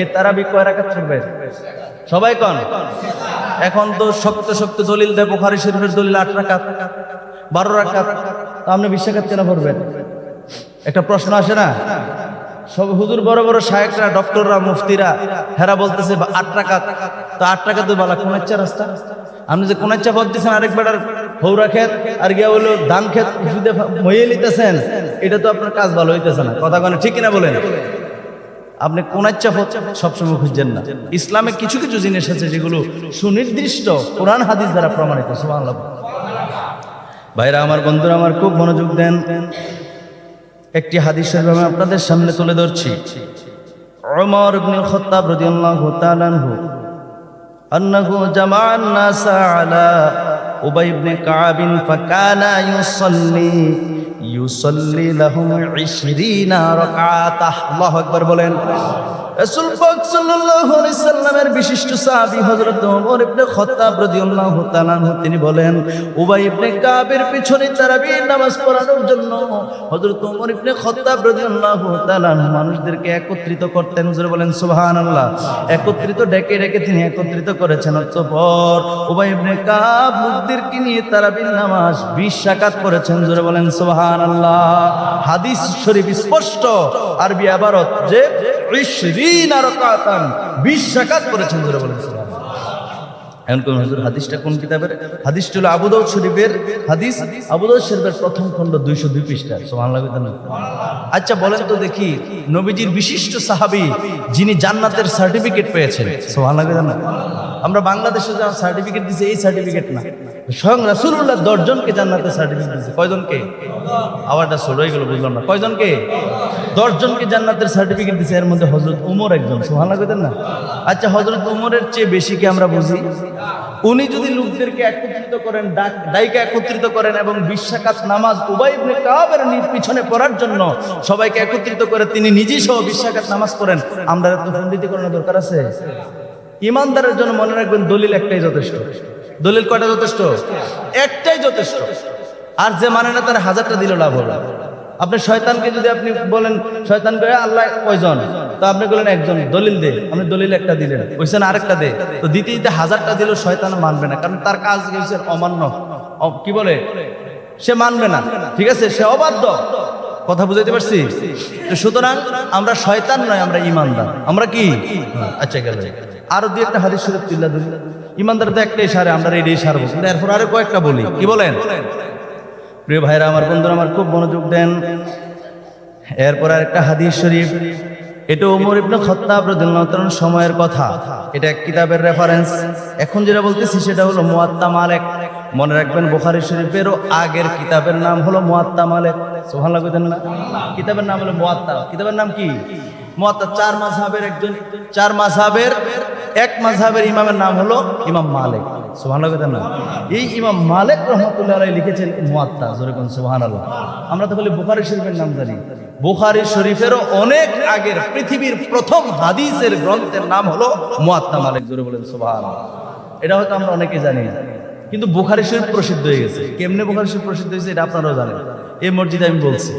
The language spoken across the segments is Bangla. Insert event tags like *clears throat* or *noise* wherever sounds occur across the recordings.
এই তারাবি কয় রাকাত পড়বে সবাই কন। এখন তো শক্ত শক্ত দলিল দেয়, বুখারী শরীফের দলিল আট রাকাত, বারো রাকাত। তো আপনি বিশ রাকাত কেন পড়বেন? একটা প্রশ্ন আসে না? সব হুজুর বড় বড় শায়েকরা, ডক্টররা, মুফতিরা, হেরা বলতেছে, আট রাকাত। তো আট টাকা তো বলা কোন ইচ্ছা রাস্তা? আপনি যে কোন ইচ্ছা পথ দিচ্ছেন আরেক বেটার হৌরা ক্ষেত, আর গিয়া হলো ধান কৃষিতে মইয়ে নিতেছেন, এটা তো আপনার কাজ ভালো হইতেছে না। কথা কেন, ঠিক কিনা বলেন? আপনি কোন ইচ্ছা পথ সবসময় খুঁজছেন না ইসলামে কিছু কিছু জিনিস আছে যেগুলো সুনির্দিষ্ট কোরআন হাদিস দ্বারা প্রমাণিত সুবহানাল্লাহ ভাইরা আমার বন্ধুরা আমার খুব মনোযোগ দেন একটি হাদিসের আমি আপনাদের সামনে তুলে ধরছি ওমর ইবনে খাত্তাব রাদিয়াল্লাহু তাআলা আনহু أنه جمع الناس على উবাই ইবনে কাবিন ফাকানা ইউসাল্লি ইউসাল্লি লাহুম 20 রাকাতাহ। আল্লাহু আকবার বলেন। রাসূল পাক সাল্লাল্লাহু আলাইহি সাল্লামের বিশিষ্ট সাহাবী হযরত ওমর ইবনে খাত্তাব রাদিয়াল্লাহু তাআলা তিনি বলেন, উবাই ইবনে কাবের পিছনে তারাবির নামাজ পড়ানোর জন্য হযরত ওমর ইবনে খাত্তাব রাদিয়াল্লাহু তাআলা মানুষদেরকে একত্রিত করতেন। হুজুর বলেন, সুবহানাল্লাহ। একত্রিত ডেকে ডেকে তিনি একত্রিত করেছেন। অতঃপর উবাই ইবনে কাব লোকদেরকে নিয়ে তারাবির নামাজ 20 রাকাত করেছেন হুজুর বলেন, সুবহানাল্লাহ। হাদিস শরীফ স্পষ্ট। আরবি আবারত যে 20 রাকাতান 20 রাকাত করেছেন সুবহানাল্লাহ। এখন কোন হাদিসটা কোন কিতাবের? শরীফের হাদিস। প্রথম খণ্ড 202 পৃষ্ঠা, সুবহানাল্লাহ আচ্ছা বলেন তো দেখি, নবীজির বিশিষ্ট সাহাবী যিনি জান্নাতের সার্টিফিকেট পেয়েছেন, সুবহানাল্লাহ আমরা বাংলাদেশে যা সার্টিফিকেট দিছে, এই সার্টিফিকেট না। স্বয়ং রাসূলুল্লাহ দশজনকে জান্নাতের সার্টিফিকেট দিছে। কয়জনকে? আওয়াজটা হয়ে গেল, বুঝলাম না। কয়জনকে? দশজনকে জান্নাতের সার্টিফিকেট দিছে, এর মধ্যে হজরত উমর একজন সোহানা সুবহানাল্লাহ না? আচ্ছা হজরত উমরের চেয়ে বেশি কি আমরা বুঝি? উনি যদি লোকদেরকে একত্রিত করেন, ডাক ডাইকে একত্রিত করেন এবং বিশ্বাকাত নামাজ উবাই ইবনে কাবের পিছনে পড়ার জন্য সবাইকে একত্রিত করে তিনি নিজেই সহ বিশ্বাকাত নামাজ পড়েন, আমরা তো পণ্ডিতি করানোর দরকার আছে? ইমানদারের জন্য মনে রাখবেন দলিল একটাই যথেষ্ট। দলিল কয়টা যথেষ্ট? একটাই যথেষ্ট। আর যে মানে না, তার হাজারটা দিল লাভ হবে আপনি শয়তানকে যদি আপনি বলেন শয়তানকে "এ আল্লাহ কয়জন? তো আপনি বললেন একজন। দলিল দে। আপনি দলিল একটা দিলেন। ওইখানে আরেকটা দে। তো দিতে দিতে হাজারটা দিলেও শয়তান মানবে না। কারণ তার কাজ হচ্ছে অমান্য। কি বলে? সে মানবে না। ঠিক আছে? সে অবাধ্য। কথা বুঝাইতে পারছি? তো সুতরাং আমরা শয়তান নয়, আমরা ইমানদার। আমরা কি? আচ্ছা গেল। আরও দুই একটা হাদিস শরীফ তুল্লা দিল ইমানদার তো একটাই সারে, আমরা এটাই সারবো। এরপর আরও কয়েকটা বলি। কি বলেন? প্রিয় ভাইরা, আমার বন্ধুরা, আমার খুব মনোযোগ দেন। এরপর আর একটা হাদিস শরীফ। এটা ওমর ইবনে খত্তাব রাদিয়াল্লাহু সময়ের কথা। এটা কিতাবের রেফারেন্স এখন যেটা বলতেছি, সেটা হলো মুয়াত্তা মালিক। মনে রাখবেন, বুখারী শরীফেরও আগের কিতাবের নাম হলো মুয়াত্তা মালিক। সুবহানাল্লাহ কইতেন না? কিতাবের নাম হলো মুয়াত্তা। কিতাবের নাম কি? মুয়াত্তা চার মাযহাবের একজন চার মাযহাবের এক মাঝাবের ইমামের নাম হলো ইমাম মালিক সুহান না এই ইমাম মালিক রহমতুল্লাহ লিখেছেন মুয়াত্তা, জোরে সোহান সুবহানাল্লাহ। আমরা তো বলি বুখারি শরীফের নাম জানি। বুখারি শরীফেরও অনেক আগের পৃথিবীর প্রথম হাদিসের গ্রন্থের নাম হলো মুয়াত্তা মালিক, জোরে বলেন সুহান এটা হয়তো আমরা অনেকে জানি কিন্তু বুখারী শরীফ প্রসিদ্ধ হয়ে গেছে। কেমনে বুখারী শরীফ প্রসিদ্ধ হয়েছে এটা আপনারাও জানেন। এই মসজিদে আমি বলছি,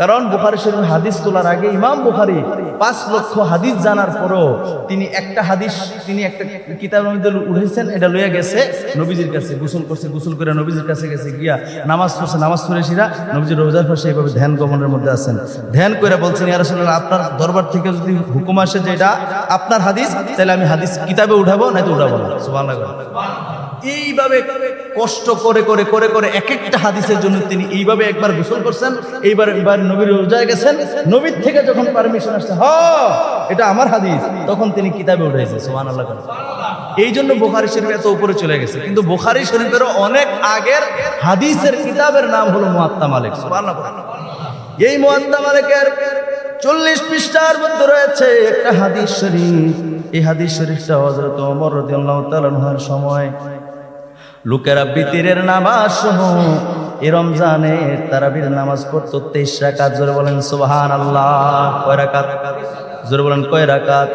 কারণ বুখারী শরীফ হাদিস তোলার আগে ইমাম বুখারী পাঁচ লক্ষ হাদিস জানার পরও তিনি একটা হাদিস, তিনি একটা মধ্যে উঠেছেন, এটা লইয়া গেছে, নবীজির কাছে গোসল করছে, গোসল করে নবীজির কাছে গেছে, গিয়া নামাজ পড়ছে, নামাজ পড়ে সিরা নবীজির রোজার পাশে এইভাবে ধ্যান গমনের মধ্যে আছেন। ধ্যান করে বলছেন, ইয়া রাসূলুল্লাহ, আপনার দরবার থেকে যদি হুকুম আসে যে এটা আপনার হাদিস, তাহলে আমি হাদিস কিতাবে উঠাবো না তো উঠাবো না। সুবহানাল্লাহ। এইভাবে কষ্ট করে করে করে করে এক একটা হাদিসের জন্য তিনি এইভাবে একবার গোসল করছেন। এইবার এবার নবীর রোজায় গেছেন। নবীর থেকে যখন পারমিশন আসছে, হ, এটা আমার হাদিস, তখন তিনি কিতাবে উঠেছে সোহান আল্লাহ এই জন্য বোখারি শরীফ এত উপরে চলে গেছে। কিন্তু বোখারি শরীফেরও অনেক আগের হাদিসের কিতাবের নাম হলো মুয়াত্তা মালিক, সুবহানাল্লাহ এই মুয়াত্তা মালিকের চল্লিশ পৃষ্ঠার মধ্যে রয়েছে একটা হাদিস শরীফ। এই হাদিস শরীফটা হজরত ওমর রাদিয়াল্লাহু তাআলা আনহুর সময় লোকেরা বিতিরের নামাজ সহ এই রমজানে তারাবির নামাজ পড়তো তেইশ রাকাত। জোরে বলেন সুবহান আল্লাহ কয় রাকাত? জোরে বলেন, কয় রাকাত?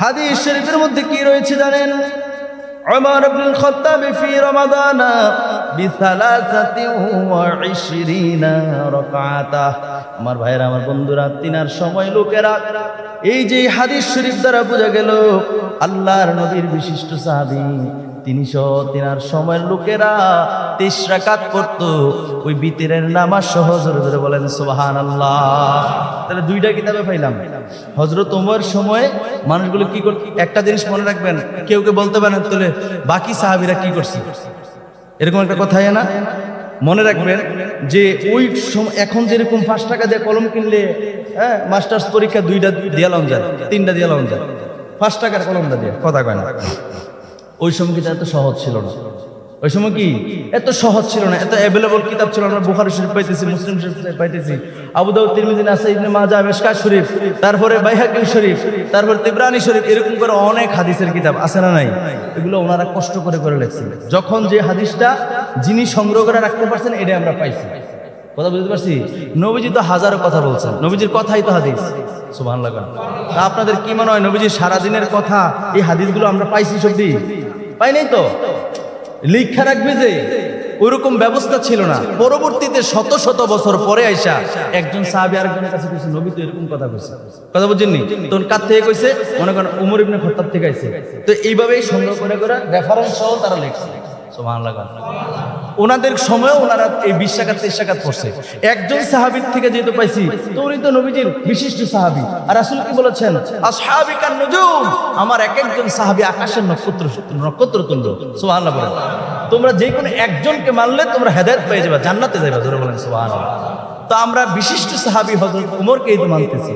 হাদিস শরীফের মধ্যে কি রয়েছে জানেন? ইবনে খাত্তাব ফি রমাদান বিসালাসাতি ওয়া ইশরিনা রাকাতা। আমার ভাইরা আমার বন্ধুরা, তিনার সময় লোকেরা এই যে হাদিস শরীফ দ্বারা বোঝা গেল, আল্লাহর নবীর বিশিষ্ট সাহাবী তিনি সহ তিনার সময়ের লোকেরা তেইশ রাকাত পড়তো। ওই বিতিরের নামাজ সহ জোরে বলেন সোহান আল্লাহ তাহলে দুইটা কিতাবে পাইলাম। হজরত ওমর সময়ে মানুষগুলো কি করত একটা জিনিস মনে রাখবেন, কেউ কেউ বলতে পারেন তাহলে বাকি সাহাবিরা কি করছে? এরকম একটা কথা না? মনে রাখবেন যে ওই সময় এখন যেরকম পাঁচ টাকা দিয়ে কলম কিনলে হ্যাঁ মাস্টার্স পরীক্ষা দুইটা দিয়ে যায় তিনটা দিয়ে যায় পাঁচ টাকার কলমটা দিয়ে, কথা কয় না? ওই সময় কিন্তু এত সহজ ছিল না? ওই সময় কি এত সহজ ছিল না? এত অ্যাভেলেবল কিতাব ছিল না? বুখারি শরীফ পাইতেছি, মুসলিম শরীফ পাইতেছি, আবু দাউদ, তিরমিজি, নাসাই, ইবনে মাজাহ, মিশকাত শরীফ, তারপরে বাইহাকি শরীফ, তারপরে তিবরানি শরীফ, এরকম করে অনেক হাদিসের কিতাব আছে না নাই? এগুলো ওনারা কষ্ট করে করে লিখছেন। যখন যে হাদিসটা যিনি সংগ্রহ করে রাখতে পারছেন এটা আমরা পাইছি। কথা বুঝতে পারছি? নবীজি তো হাজারো কথা বলছেন। নবীজির কথাই তো হাদিস। সুবহান তা আপনাদের কি মনে হয় নবীজির সারাদিনের কথা, এই হাদিসগুলো আমরা পাইছি সত্যি? পাই নাই তো? লিখা রাখবে যে ওইরকম ব্যবস্থা ছিল না। পরবর্তীতে শত শত বছর পরে আইসা একজন সাহাবি আরেকজনের কাছে কইছে, নবী তো এরকম কথা কইছে। কথা বুঝছেননি তখন কার থেকে কইছে, মনে করেন উমর ইবনে খত্তাব থেকে আইছে। তো এইভাবেই সংগ্রহ করে করে রেফারেন্স সহ তারা লিখছে। সুবহানাল্লাহ ওনাদের সময়ও ওনারা এই বিশ টাকাত তেইশ টাকাত পড়ছে। একজন সাহাবির থেকে যেহেতু পাইছি তো উনি তো নবীজির বিশিষ্ট সাহাবি। আর আসলে কি বলেছেন? আমার এক একজন সাহাবি আকাশের নক্ষত্র নক্ষত্র তুল্য। বলেন। তোমরা যে কোনো একজনকে মানলে তোমরা হেদায়েত পেয়ে যাবে, জান্নাতে যাবে ধরে বলেন, সুবহানাল্লাহ। তো আমরা বিশিষ্ট সাহাবি হযরত ওমরকেই তো মানতেছি।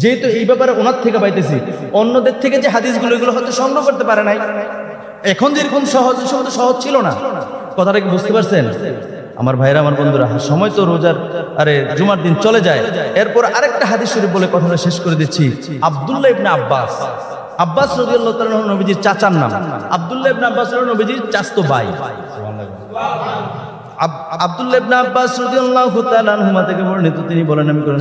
যেহেতু এই ব্যাপারে ওনার থেকে পাইতেছি, অন্যদের থেকে যে হাদিসগুলো, এগুলো হয়তো সংগ্রহ করতে পারে নাই। এখন যেরকম সহজ সহজ ছিল না। কথাটা কি বুঝতে পারছেন? আমার ভাইরা, আমার বন্ধুরা, সময় তো রোজার, আরে জুমার দিন চলে যায়। এরপর আরেকটা হাদিস শরীফ বলে কথাটা শেষ করে দিচ্ছি। আবদুল্লাহ ইবনে আব্বাস। আব্বাস রাদিয়াল্লাহু তাআলা নবীজির চাচার নাম। আব্দুল্লাহ ইবনে আব্বাস নবীজির চাচতো ভাই। আব- আব্দুল্লাহ আব্বাস তাআলা আনহুমা থেকে বর্ণিত, তিনি বলেন আমি কোন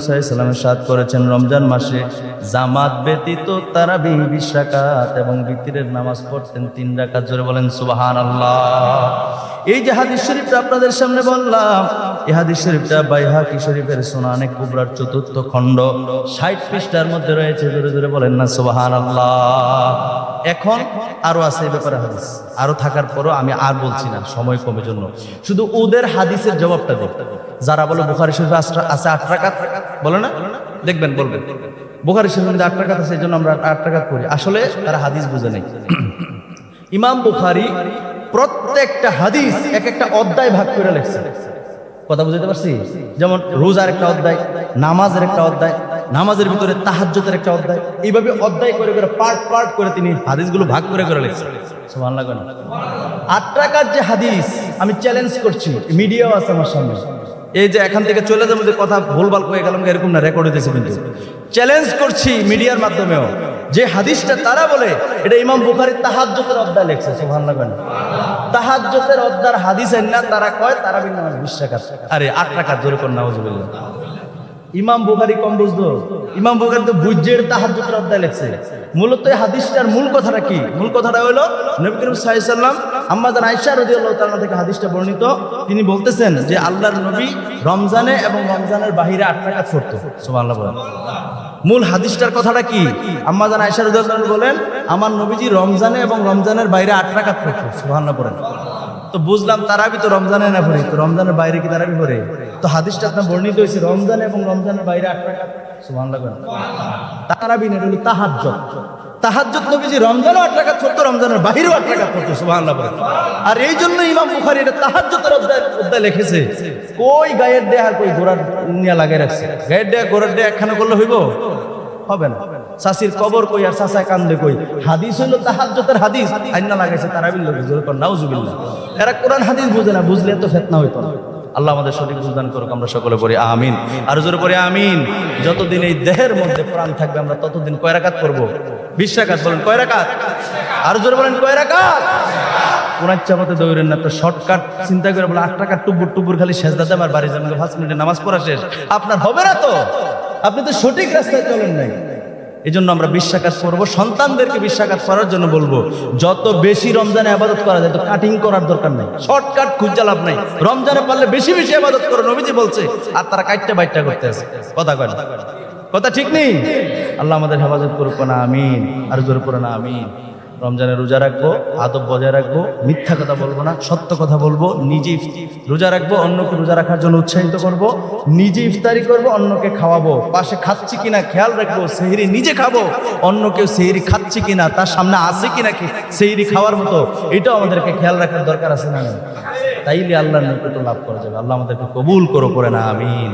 করেছেন রমজান মাসে। জামাত ব্যতীত তারাবি বিশ রাকাত এবং নামাজ পড়তেন তিন রাকাত। জোরে বলেন, সুবহানাল্লাহ। এই যে হাদিস শরীফটা আপনাদের সামনে বললাম, এই হাদিস শরীফটা বাইহাকি শরীফের কুবরার চতুর্থ খণ্ড। ষাট পৃষ্ঠার মধ্যে রয়েছে, জোরে জোরে বলেন না, সুবহানাল্লাহ। এখন আরও আছে এই ব্যাপারে হাদিস। আরও থাকার পরও আমি আর বলছি না, সময় কমে জন্য। শুধু ওদের হাদিসের জবাবটা দেব যারা বলে বুখারি শরীফে আছে আট টাকাত বলে না? দেখবেন, বলবেন। বুখারি শরীফের মধ্যে আট টাকাত আছে এই জন্য আমরা আট টাকাত করি আসলে তারা হাদিস বুঝে নেই। *clears throat* ইমাম বুখারি প্রত্যেকটা হাদিস এক একটা অধ্যায় ভাগ করে লেখছে। কথা বুঝতে পারছি? যেমন রোজার একটা অধ্যায়, নামাজের একটা অধ্যায় নামাজের ভিতরে তাহাজ্জতের একটা অধ্যায়। এইভাবে অধ্যায় করে করে পার্ট পার্ট করে তিনি হাদিসগুলো ভাগ করে করে লিখছেন। আট টাকার যে হাদিস আমি চ্যালেঞ্জ করছি। মিডিয়াও আছে আমার সামনে। এই যে এখান থেকে চলে যাব যে কথা ভুলভাল হয়ে গেলাম, এরকম না রেকর্ড হইতেছে কিন্তু। চ্যালেঞ্জ করছি মিডিয়ার মাধ্যমেও। যে হাদিসটা তারা বলে, এটা ইমাম বুখারী তাহাজ্জতের অধ্যায় লেখছে, সুবহানাল্লাহ কেন তাহাজ্জতের অধ্যার হাদিস না, তারা কয় তারা বিন নামাজ বিশ টাকা আরে আট টাকা জোরে কর নাউজুবিল্লাহ। ইমাম বুখারি কম বুঝতো ইমাম বুখারি তো বুঝের তাহাজ্জুদের অধ্যায় লেখছে। মূলত এই হাদিসটার মূল কথাটা কি? মূল কথাটা হলো, নবী করিম সাল্লাম আম্মাজান আয়েশা রাদিয়াল্লাহু তাআলা থেকে হাদিসটা বর্ণিত। তিনি বলতেছেন যে, আল্লাহর নবী রমজানে এবং রমজানের বাহিরে আট টাকা সুবহানাল্লাহ বলেন। মূল হাদিসটার কথাটা কি? আম্মাজান রাদিয়াল্লাহু তাআলা বলেন, আমার নবীজি রমজানে এবং রমজানের বাইরে আট টাকা পড়তো। সুবহানাল্লাহ বলেন। তো বুঝলাম তারাবি তো রমজানে না পড়ে, তো রমজানের বাইরে কি তারাবি পড়ে? তো হাদিসটা আপনার বর্ণিত হয়েছে, রমজান এবং রমজানের বাইরে আট টাকা সুবহানাল্লাহ বলেন। তারাবি না হলো তাহাজ্জুদ। তাহাজ্জুদ নবীজি রমজানও আট টাকা পড়তো, রমজানের বাইরেও আট টাকা পড়তো বলেন। আর এই জন্য ইমাম বুখারী এটা তাহাজ্জুদের অধ্যায় লিখেছে, কই গায়ের দেহ আর কই ঘোড়ার নিয়া লাগিয়ে রাখছে? গায়ের দেহ ঘোড়ার দেহ একখানে করলে হইব? হবে না। সাসির কবর কই আর সাসায় কান্দে কই? হাদিস হইল তাহাজ্জুদের হাদিস। আইনা লাগাইছে তারাবিল লোক নাউজুবিল্লাহ। এরা কোরআন, হাদিস বুঝে না, বুঝলে তো ফেতনা হইতো না। আল্লাহ আমাদের সঠিক বুঝদান করুক, আমরা সকলে পড়ি আমিন। আর জোরে পড়ি আমিন। যতদিন এই দেহের মধ্যে প্রাণ থাকবে, আমরা ততদিন কয় রাকাত করব বিশ রাকাত বলেন, কয় রাকাত? আর জোরে বলেন, কয় রাকাত? কোন ইচ্ছা দৌড়েন না তো শর্টকাট করে বলে, আট খালি শেষ আমার মিনিটে নামাজ পড়া শেষ। আপনার হবে না তো? আপনি তো সঠিক রাস্তায় চলেন নাই। এই জন্য আমরা বিশ্বাকাত করব, সন্তানদেরকে বিশ্বাকাত করার জন্য বলব, যত বেশি রমজানে আবাদত করা যায়, তো কাটিং করার দরকার নেই শর্টকাট খুঁজে লাভ নাই, রমজানে পারলে বেশি বেশি আবাদত করো, নবীজি বলছে, আর তারা কাইটটা বাইটটা করতে আছে। কথা কয় কথা ঠিক নেই? আল্লাহ আমাদের হেফাজত করুক, না, আমিন, আর জোর করো না, আমিন। রমজানে রোজা রাখব, আদব বজায় রাখব, মিথ্যা কথা বলব না, সত্য কথা বলব, নিজে রোজা রাখব, অন্যকে রোজা রাখার জন্য উৎসাহিত করব, নিজে ইফতারি করব, অন্যকে খাওয়াবো, পাশে খাচ্ছি কিনা খেয়াল রাখব, সেহরি নিজে খাব অন্য কেউ সেহরি খাচ্ছে কিনা, তার সামনে আছে কিনা কি, সেহরি খাওয়ার মতো, এটাও আমাদেরকে খেয়াল রাখার দরকার আছে না? তাইলে আল্লাহর নিকট লাভ করা যাবে, আল্লাহ আমাদেরকে কবুল করো করে না, আমিন